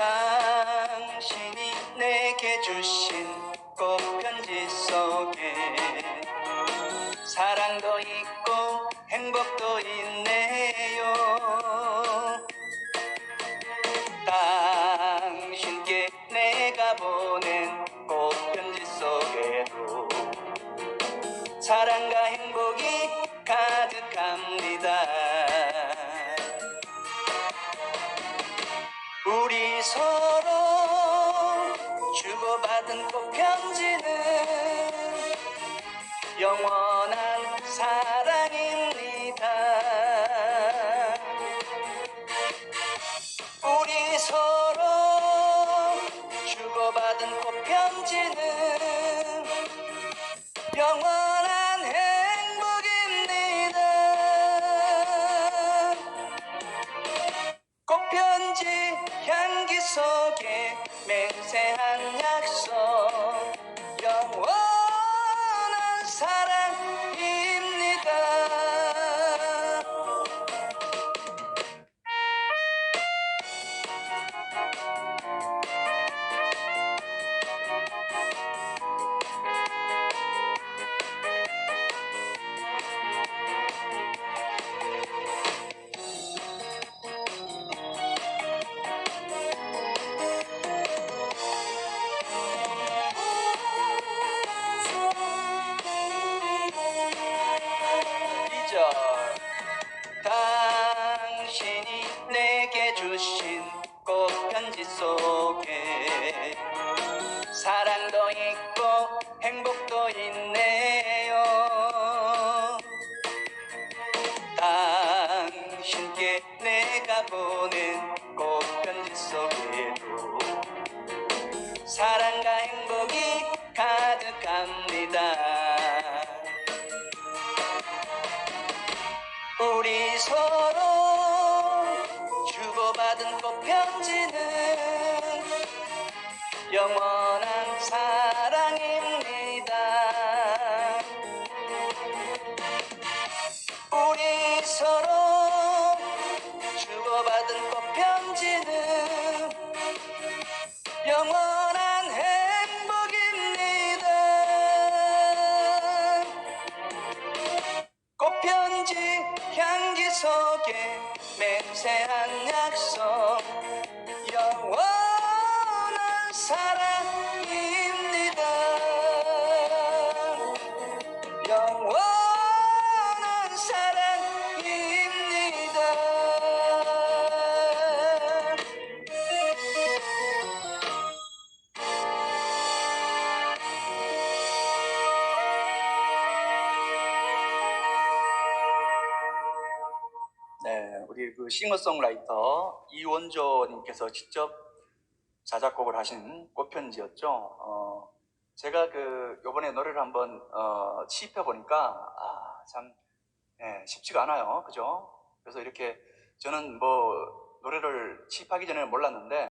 당신이 내게 주신 꽃편지 속에 사랑도 있고 행복도 있네요. 당신께 내가 보낸 꽃편지 속에도 사랑과 행복이 가득합니다 서로 주고받은 꽃 편지는 속에 맹세한 약속 이절. 당신이 내게 주신 꽃편지 속에 사랑도 있고 행복도 있네요. 당신께 내가 보낸 꽃편지 속에도 사랑과 행복이 가득합니다 우리 서로 주고받은 꽃편지는 영원한 사랑입니다. 우리 서로 주고받은 꽃편지는 영원한 행복입니다. 꽃편지 향기 속에 맹세한 약속 우리 그 싱어송라이터 이원조님께서 직접 자작곡을 하신 꽃편지였죠. 어, 제가 그 요번에 노래를 한번 어, 취입해 보니까 아, 참 예, 쉽지가 않아요, 그죠? 그래서 이렇게 저는 뭐 노래를 취입하기 전에는 몰랐는데